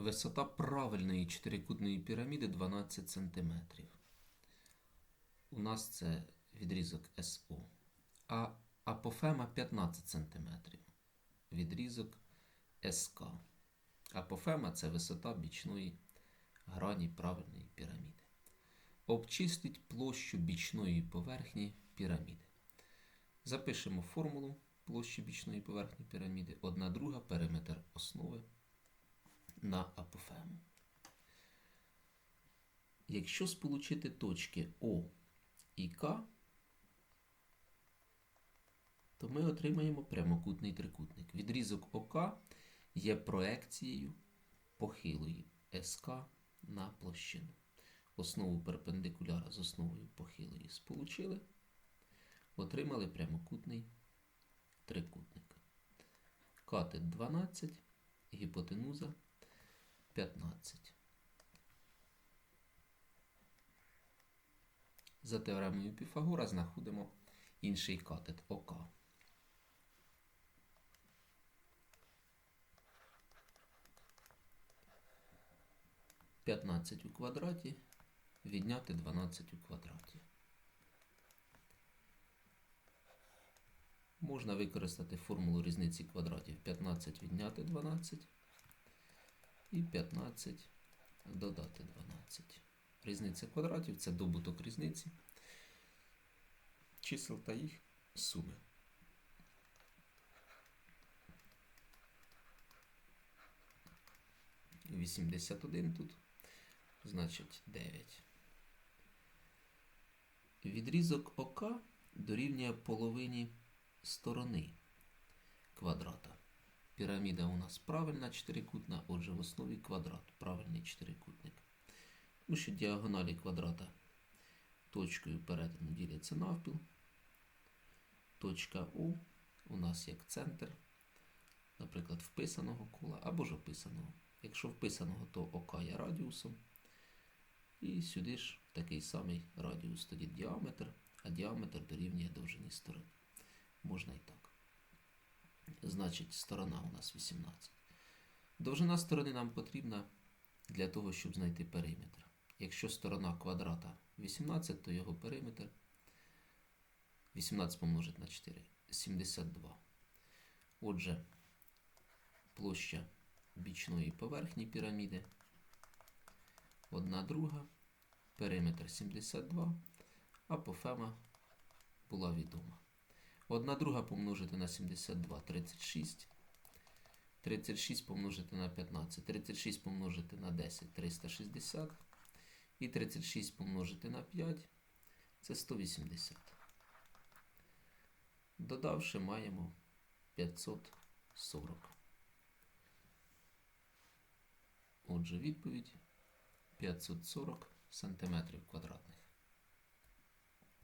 Висота правильної чотирикутної піраміди 12 см. У нас це відрізок СО. А апофема 15 см. Відрізок СК. Апофема це висота бічної грані правильної піраміди. Обчистіть площу бічної поверхні піраміди. Запишемо формулу площі бічної поверхні піраміди. Одна друга периметр основи на апофему. Якщо сполучити точки О і К, то ми отримаємо прямокутний трикутник. Відрізок ОК є проекцією похилої СК на площину. Основу перпендикуляра з основою похилої сполучили, отримали прямокутний трикутник. Катет 12, гіпотенуза 15. За теоремою Піфагора знаходимо інший катет ОК. П'ятнадцять у квадраті відняти 12 у квадраті. Можна використати формулу різниці квадратів 15 відняти 12 і 15 додати 12. Різниця квадратів це добуток різниці, чисел та їх суми. Вісімдесят один тут, значить 9. Відрізок ОК дорівнює половині сторони квадрата. Піраміда у нас правильна чотирикутна, отже, в основі квадрат, правильний чотирикутник. Тому що діагоналі квадрата точкою перетину діляться навпіл. Точка О у нас як центр, наприклад, вписаного кола або ж описаного. Якщо вписаного, то ОК є радіусом. І сюди ж такий самий радіус тоді діаметр, а діаметр дорівнює довжині сторони. Можна і так. Значить, сторона у нас 18. Довжина сторони нам потрібна для того, щоб знайти периметр. Якщо сторона квадрата 18, то його периметр 18 помножити на 4 72. Отже, площа бічної поверхні піраміди. Одна друга, периметр 72, апофема була відома. Одна друга помножити на 72 36. 36 помножити на 15. 36 помножити на 10 360. І 36 помножити на 5 це 180. Додавши, маємо 540. Отже, відповідь 540 сантиметрів квадратних.